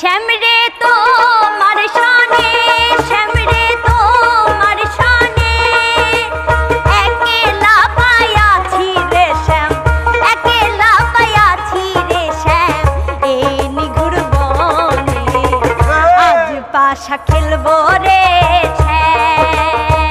শ্যাম রে তো মার শানে শ্যাম রে তো মার শানে। একেলা পায়াছি রে শ্যাম, একেলা পায়াছি রে শ্যাম, এই নিগুর বনে। আজ পাশা খেলব রে শ্যাম।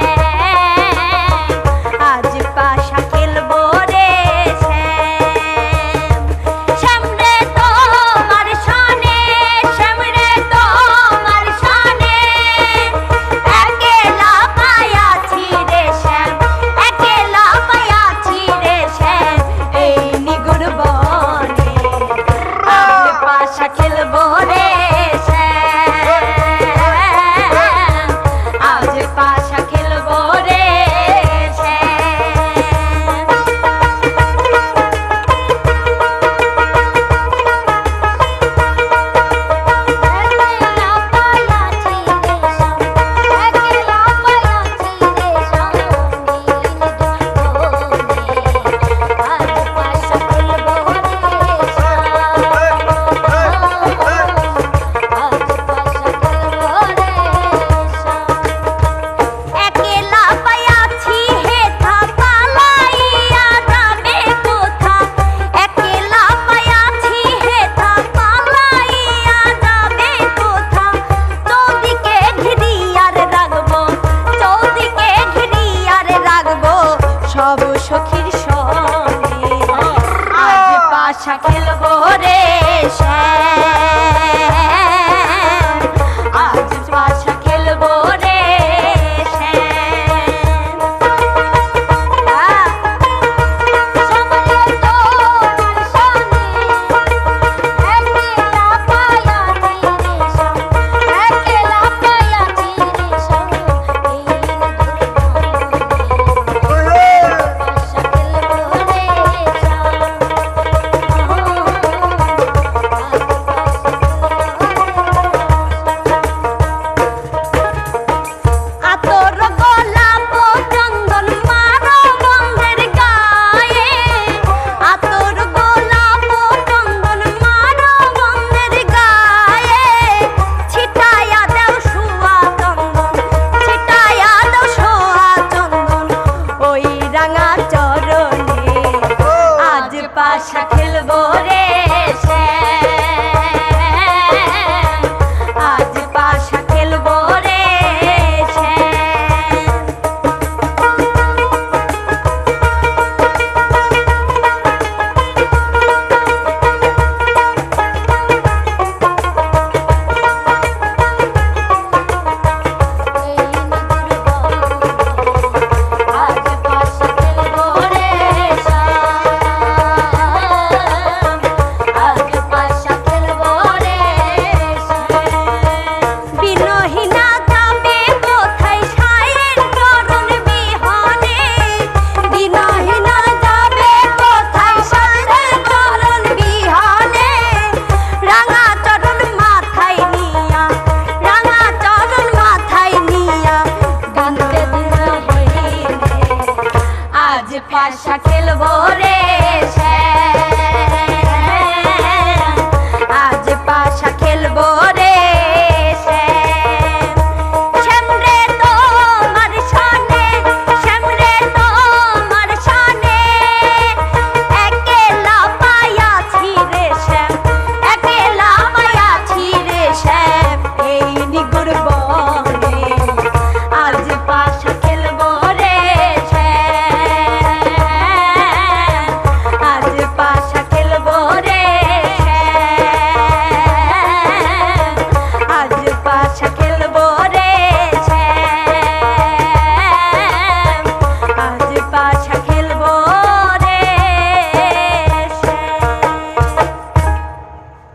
তামাশা খেলব রে আজ আশা খেলব রে। পাশা খেলব রে শ্যাম